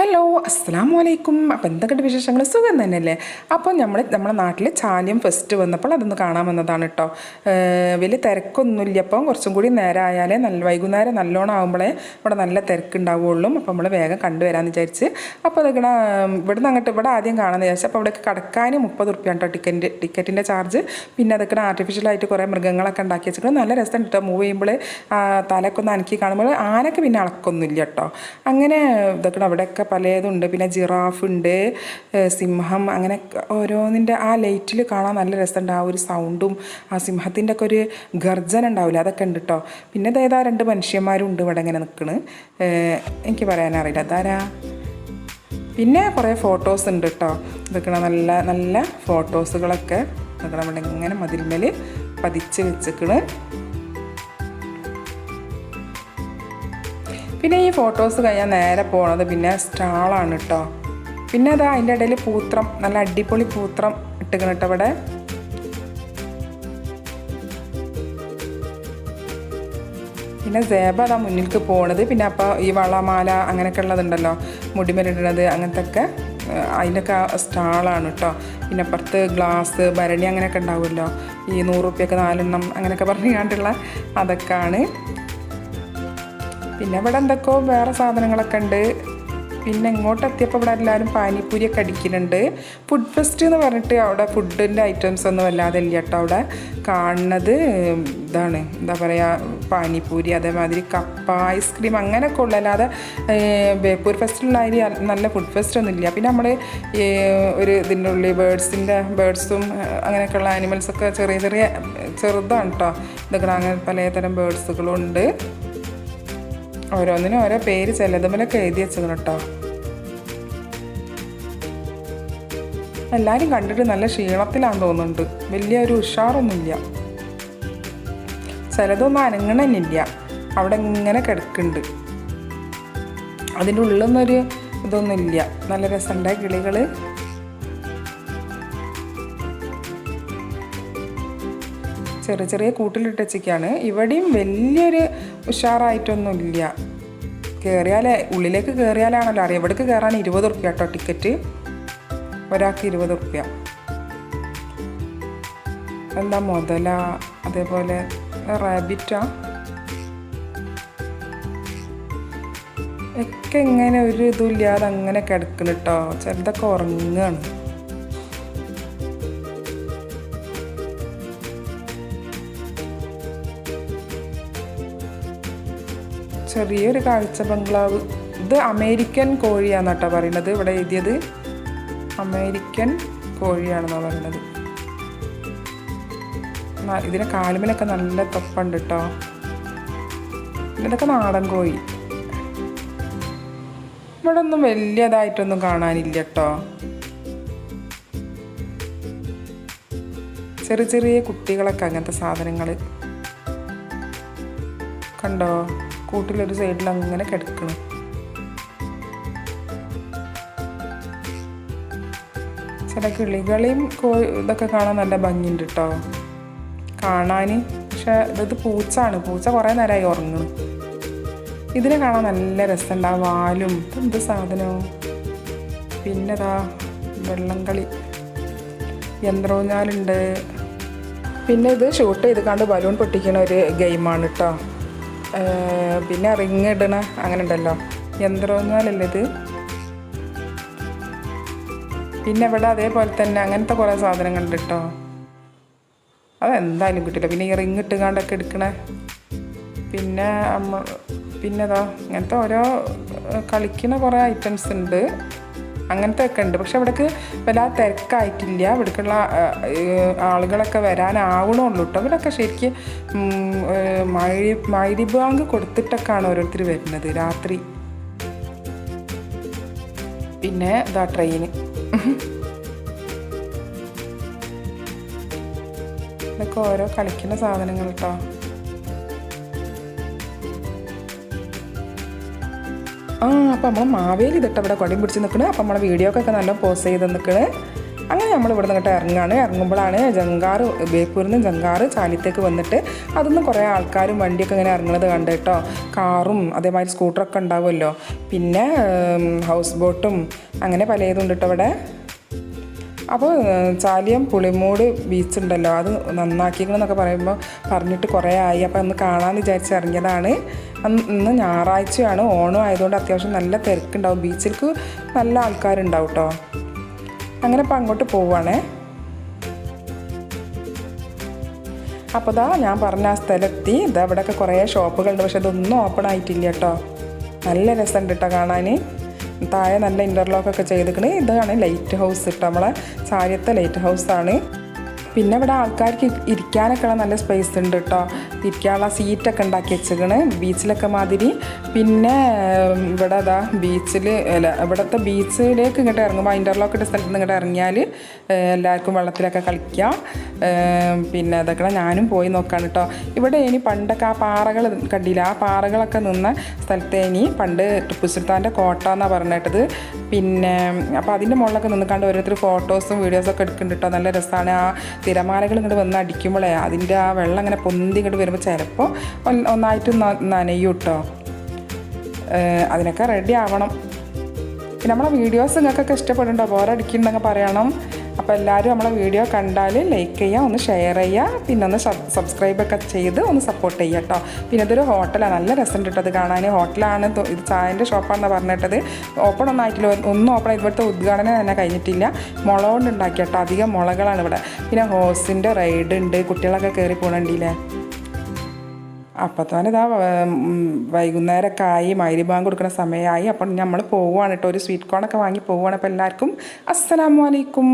Hello അസ്സാം വലൈക്കും അപ്പോൾ എന്തൊക്കെയുണ്ട് വിശേഷങ്ങൾ സുഖം തന്നെയല്ലേ? അപ്പോൾ നമ്മൾ നമ്മുടെ നാട്ടിൽ ചാലിയം ഫെസ്റ്റ് വന്നപ്പോൾ അതൊന്ന് കാണാൻ വന്നതാണ് കേട്ടോ വലിയ തിരക്കൊന്നുമില്ല. അപ്പം കുറച്ചും കൂടി നേരം ആയാലേ നല്ല വൈകുന്നേരം നല്ലോണം ആകുമ്പോഴേ ഇവിടെ നല്ല തിരക്കുണ്ടാവുള്ളൂ അപ്പോൾ നമ്മൾ വേഗം കണ്ടുവരാമെന്ന് വിചാരിച്ച്. അപ്പോൾ അതൊക്കെ ഇവിടുന്ന് അങ്ങോട്ട് ഇവിടെ ആദ്യം കാണാമെന്ന് വിചാരിച്ചു. അപ്പോൾ അവിടേക്ക് കടക്കാൻ മുപ്പത് റുപ്യ കേട്ടോ ടിക്കറ്റ് ടിക്കറ്റിന്റെ ചാർജ്. പിന്നെ അതൊക്കെ ആർട്ടിഫിഷ്യലായിട്ട് കുറേ മൃഗങ്ങളൊക്കെ ഉണ്ടാക്കി വെച്ചിട്ട് നല്ല രസം കേട്ടോ മൂവ് ചെയ്യുമ്പോൾ തലക്കൊന്ന് അനക്കി കാണുമ്പോൾ ആനക്ക് പിന്നെ അളക്കൊന്നുമില്ല കേട്ടോ അങ്ങനെ ഇതൊക്കെ അവിടെയൊക്കെ പലതുണ്ട്. പിന്നെ ജിറാഫ് ഉണ്ട് സിംഹം അങ്ങനെ ഓരോന്നിന്റെ ആ ലൈറ്റിൽ കാണാൻ നല്ല രസമുണ്ട്. ആ ഒരു സൗണ്ടും ആ സിംഹത്തിന്റെ ഒക്കെ ഒരു ഗർജന ഉണ്ടാവില്ല? അതൊക്കെ ഉണ്ട് കേട്ടോ പിന്നെ ഏതാ രണ്ട് മനുഷ്യന്മാരും ഉണ്ട് ഇവിടെ ഇങ്ങനെ നിൽക്കണ്. എനിക്ക് പറയാനറിയില്ല അതാരാ പിന്നെ കുറേ ഫോട്ടോസ് ഉണ്ട് കേട്ടോ ഇതൊക്കെ നല്ല നല്ല ഫോട്ടോസുകളൊക്കെ. നിൽക്കണം ഇവിടെ ഇങ്ങനെ മതിൽമേൽ പതിച്ച് വെച്ചിക്കണ് പിന്നെ ഈ ഫോട്ടോസ് കഴിഞ്ഞാൽ നേരെ പോണത് പിന്നെ സ്റ്റാളാണ് കേട്ടോ പിന്നെ അതാ അതിന്റെ ഇടയിൽ പൂത്രം നല്ല അടിപൊളി പൂത്രം ഇട്ടുക്കണം കേട്ടോ ഇവിടെ. പിന്നെ സേബ അതാ മുന്നിലേക്ക് പോണത്. പിന്നെ അപ്പോൾ ഈ വളമാല അങ്ങനെയൊക്കെ ഉള്ളതുണ്ടല്ലോ മുടിമരിടണത് അങ്ങനത്തെ ഒക്കെ അതിന്റെയൊക്കെ സ്റ്റാളാണ് കേട്ടോ പിന്നെ അപ്പുറത്ത് ഗ്ലാസ് ഭരണി അങ്ങനെയൊക്കെ ഉണ്ടാവുമല്ലോ. ഈ നൂറ് റുപ്യൊക്കെ നാലെണ്ണം അങ്ങനെയൊക്കെ പറഞ്ഞുകൊണ്ടുള്ള അതൊക്കെയാണ് പിന്നെ ഇവിടെ എന്തൊക്കെയോ വേറെ സാധനങ്ങളൊക്കെ ഉണ്ട്. പിന്നെ ഇങ്ങോട്ട് എത്തിയപ്പോൾ ഇവിടെ എല്ലാവരും പാനിപ്പൂരിയൊക്കെ അടിക്കുന്നുണ്ട്. ഫുഡ് ഫെസ്റ്റ് എന്ന് പറഞ്ഞിട്ട് അവിടെ ഫുഡിന്റെ ഐറ്റംസ് ഒന്നും വല്ലാതെ ഇല്ല കേട്ടോ അവിടെ. കാണുന്നത് ഇതാണ് എന്താ പറയുക പാനിപ്പൂരി അതേമാതിരി കപ്പ ഐസ്ക്രീം അങ്ങനെയൊക്കെ ഉള്ളു. അല്ലാതെ ബേപ്പൂർ ഫെസ്റ്റിലുള്ള നല്ല ഫുഡ് ഫെസ്റ്റ് ഒന്നും ഇല്ല. പിന്നെ നമ്മൾ ഒരു ഇതിന്റെ ഉള്ളിൽ ബേഡ്സിന്റെ ബേഡ്സും അങ്ങനെയൊക്കെയുള്ള ആനിമൽസൊക്കെ ചെറിയ ചെറിയ ചെറുതാണ് കേട്ടോ. ഇതൊക്കെ അങ്ങനെ പലതരം ബേഡ്സുകളും ഉണ്ട്. ഓരോന്നിനും ഓരോ പേര് ചിലതുമലൊക്കെ എഴുതി വെച്ചത് കേട്ടോ. എല്ലാവരും കണ്ടിട്ട് നല്ല ക്ഷീണത്തിലാന്ന് തോന്നുന്നുണ്ട്. വലിയ ഒരു ഉഷാറൊന്നുമില്ല. ചിലതൊന്നും അനങ്ങണമെന്നില്ല അവിടെ ഇങ്ങനെ കിടക്കുന്നുണ്ട്. അതിന്റെ ഉള്ളിലൊന്നൊരു ഇതൊന്നുമില്ല. നല്ല രസമുണ്ടായ കിളികൾ. ചെറിയ ചെറിയ കൂട്ടിലിട്ടച്ചയ്ക്കാണ് ഇവിടെയും വലിയൊരു ഉഷാറായിട്ടൊന്നുമില്ല. കയറിയാലേ ഉള്ളിലേക്ക് കയറിയാലാണല്ലോ അറിയാം. ഇവിടേക്ക് കയറാൻ ഇരുപത് റുപ്യ കേട്ടോ ടിക്കറ്റ്. ഒരാൾക്ക് ഇരുപത് റുപ്യ എന്താ മുതല? അതേപോലെ റാബിറ്റാ? ഒക്കെ ഇങ്ങനെ ഒരു ഇതുമില്ലാതെ അങ്ങനെ കിടക്കുന്നു കേട്ടോ ചിലതൊക്കെ ഉറങ്ങുകയാണ് ചെറിയൊരു കാഴ്ച ബംഗ്ലാവ്. ഇത് അമേരിക്കൻ കോഴിയാന്ന് കേട്ടോ പറയുന്നത്. ഇവിടെ എഴുതിയത് അമേരിക്കൻ കോഴിയാണെന്നാണ് പറയുന്നത്. ഇതിന് കാലുമിലൊക്കെ നല്ല തൊപ്പുണ്ട് കേട്ടോ ഇതൊക്കെ നാടൻ കോഴി. ഇവിടെ ഒന്നും വലിയതായിട്ടൊന്നും കാണാനില്ല കേട്ടോ ചെറിയ ചെറിയ കുട്ടികളൊക്കെ അങ്ങനത്തെ സാധനങ്ങൾ കണ്ടോ? കൂട്ടിലൊരു സൈഡിൽ അങ്ങനെ കിടക്കണം. ചില കിളികളെയും കോ ഇതൊക്കെ കാണാൻ നല്ല ഭംഗിയുണ്ട് കേട്ടോ കാണാൻ പക്ഷെ ഇത് പൂച്ചാണ്. പൂച്ച കുറേ നേരമായി ഉറങ്ങണം ഇതിനെ കാണാൻ നല്ല രസമുണ്ട്. ആ വാലും എന്ത് സാധനവും പിന്നെ ഇതാ വെള്ളം കളി യന്ത്രൂഞ്ഞാലുണ്ട് പിന്നെ ഇത് ഷൂട്ട് ചെയ്ത് കണ്ട് ബലൂൺ പൊട്ടിക്കുന്ന ഒരു ഗെയിമാണ് കേട്ടോ പിന്നെ റിങ് ഇടണ അങ്ങനെ ഉണ്ടല്ലോ. യന്ത്രമൊന്നുമല്ലല്ലോ ഇത് പിന്നെ ഇവിടെ അതേപോലെ തന്നെ അങ്ങനത്തെ കുറേ സാധനങ്ങളുണ്ട് കേട്ടോ അതെന്തായാലും കിട്ടില്ല പിന്നെ ഈ റിങ് ഇട്ടുകാണ്ടൊക്കെ എടുക്കണേ. പിന്നെ അമ്മ പിന്നെ ഇതാ ഇങ്ങനത്തെ ഓരോ കളിക്കുന്ന കുറേ ഐറ്റംസ് ഉണ്ട്. അങ്ങനത്തെ ഒക്കെ ഉണ്ട്. പക്ഷെ ഇവിടേക്ക് വല്ലാതെ തിരക്കായിട്ടില്ല. ഇവിടേക്കുള്ള ആളുകളൊക്കെ വരാനാവണുള്ളൂ കേട്ടോ ശരിക്ക് ശരിക്കും മഴ മൈരിബാങ്ക് കൊടുത്തിട്ടൊക്കെയാണ് ഓരോരുത്തർ വരുന്നത് രാത്രി. പിന്നെ ഇതാ ട്രെയിന്. ഇതൊക്കെ ഓരോ കളിക്കുന്ന സാധനങ്ങൾ കേട്ടോ ആ അപ്പം നമ്മൾ മാവേലി ഇതിട്ട് അവിടെ കൊടയും പിടിച്ച് നിൽക്കണേ അപ്പം നമ്മളെ വീഡിയോക്കൊക്കെ നല്ല പോസ് ചെയ്ത് നിൽക്കണേ അങ്ങനെ നമ്മൾ ഇവിടെ നിന്നിട്ട് ഇറങ്ങുകയാണ് ഇറങ്ങുമ്പോഴാണ് ജങ്കാറ് ബേപ്പൂരിൽ നിന്ന് ജങ്കാറ് ചാലിത്തേക്ക് വന്നിട്ട് അതൊന്നും കുറേ ആൾക്കാരും വണ്ടിയൊക്കെ ഇങ്ങനെ ഇറങ്ങുന്നത് കണ്ട് കേട്ടോ കാറും അതേമാതിരി സ്കൂട്ടറൊക്കെ ഉണ്ടാവുമല്ലോ. പിന്നെ ഹൗസ് ബോട്ടും അങ്ങനെ പലതും ഉണ്ട് കേട്ടോ ഇവിടെ. അപ്പോൾ ചാലിയം പുളിമൂട് ബീച്ച് ഉണ്ടല്ലോ. അത് നന്നാക്കിക്കണമെന്നൊക്കെ പറയുമ്പോൾ പറഞ്ഞിട്ട് കുറേ ആയി. അപ്പോൾ ഒന്ന് കാണാമെന്ന് വിചാരിച്ച് ഇറങ്ങിയതാണ്. ഇന്ന് ഞായറാഴ്ചയാണ്. ഓണം ആയതുകൊണ്ട് അത്യാവശ്യം നല്ല തിരക്കുണ്ടാവും. ബീച്ചിലേക്ക് നല്ല ആൾക്കാരുണ്ടാവും കേട്ടോ അങ്ങനെ ഇപ്പോൾ അങ്ങോട്ട് പോവുകയാണേ അപ്പോൾ ഇതാ ഞാൻ പറഞ്ഞ ആ സ്ഥലത്തി ഇതാ ഇവിടെയൊക്കെ കുറേ ഷോപ്പുകളുണ്ട്. പക്ഷെ ഇതൊന്നും ഓപ്പൺ ആയിട്ടില്ല കേട്ടോ. നല്ല രസമുണ്ട് കേട്ടോ കാണാൻ താഴെ നല്ല ഇന്റർലോക്കൊക്കെ ചെയ്തിക്കണ് ഇതാണ് ലൈറ്റ് ഹൗസ് കേട്ടോ നമ്മളെ ചാരിയത്തെ ലൈറ്റ് ഹൗസാണ് പിന്നെ ഇവിടെ ആൾക്കാർക്ക് ഇരിക്കാനൊക്കെ നല്ല സ്പേസ് ഉണ്ട് കേട്ടോ ഇരിക്കാനുള്ള സീറ്റൊക്കെ ഉണ്ടാക്കി വെച്ചേക്കണ്. ബീച്ചിലൊക്കെ മാതിരി. പിന്നെ ഇവിടെ അതാ ബീച്ചിൽ അല്ല ഇവിടുത്തെ ബീച്ചിലേക്ക് ഇങ്ങോട്ട് ഇറങ്ങുമ്പോൾ ഇന്റർലോക്ക് ഇട്ട സ്ഥലത്ത് ഇങ്ങോട്ട് ഇറങ്ങിയാൽ എല്ലാവർക്കും വെള്ളത്തിലൊക്കെ കളിക്കാം. പിന്നെ അതൊക്കെ ഞാനും പോയി നോക്കാണ് കേട്ടോ ഇവിടെ ഇനി പണ്ടൊക്കെ ആ പാറകൾ കണ്ടില്ല? ആ പാറകളൊക്കെ നിന്ന സ്ഥലത്തെ ഇനി പണ്ട് ടിപ്പു സുൽത്താന്റെ കോട്ട എന്നാണ് പറഞ്ഞിട്ടത്. പിന്നെ അപ്പോൾ അതിന്റെ മുകളിലൊക്കെ നിന്നുകൊണ്ട് ഓരോരുത്തർ ഫോട്ടോസും വീഡിയോസൊക്കെ എടുക്കുന്നുണ്ട് കേട്ടോ നല്ല രസമാണ് ആ തിരമാലകൾ ഇങ്ങോട്ട് വന്ന് അടിക്കുമ്പോഴേ അതിന്റെ ആ വെള്ളം അങ്ങനെ പൊന്തി ഇങ്ങോട്ട് വരുമ്പോൾ ചിലപ്പോൾ ഒന്നായിട്ട് നനയും കേട്ടോ അതിനൊക്കെ റെഡി ആവണം. പിന്നെ നമ്മളെ വീഡിയോസ് നിങ്ങൾക്കൊക്കെ ഇഷ്ടപ്പെടുന്നുണ്ടോ ബോറടിക്കുന്നുണ്ടെങ്കിൽ പറയണം. അപ്പോൾ എല്ലാവരും നമ്മളെ വീഡിയോ കണ്ടാൽ ലൈക്ക് ചെയ്യുക ഒന്ന് ഷെയർ ചെയ്യുക പിന്നെ ഒന്ന് സബ്സ്ക്രൈബൊക്കെ ചെയ്ത് ഒന്ന് സപ്പോർട്ട് ചെയ്യുക കേട്ടോ പിന്നെ ഇതൊരു ഹോട്ടലാണ് നല്ല രസം കിട്ടും അത് കാണാൻ ഹോട്ടലാണ് ഇത് ചായന്റെ ഷോപ്പാണെന്ന് പറഞ്ഞിട്ടത്. ഓപ്പൺ ഒന്നും ആയിട്ടില്ല ഒന്നും ഓപ്പൺ ഇവിടുത്തെ ഉദ്ഘാടനം തന്നെ കഴിഞ്ഞിട്ടില്ല. മുള കൊണ്ട് ഉണ്ടാക്കിയ കേട്ടോ അധികം മുളകളാണ് ഇവിടെ. പിന്നെ ഹോസിന്റെ റൈഡ് ഉണ്ട് കുട്ടികളൊക്കെ കയറി പോകണ്ടില്ലേ അപ്പോൾ തന്നെ ഇതാ വൈകുന്നേരമൊക്കെ ആയി മൈരിബാങ്ക് കൊടുക്കുന്ന സമയമായി അപ്പം നമ്മൾ പോവുകയാണ് കേട്ടോ ഒരു സ്വീറ്റ് കോണൊക്കെ വാങ്ങി പോവുകയാണ് അപ്പോൾ എല്ലാവർക്കും അസ്സലാമു അലൈക്കും.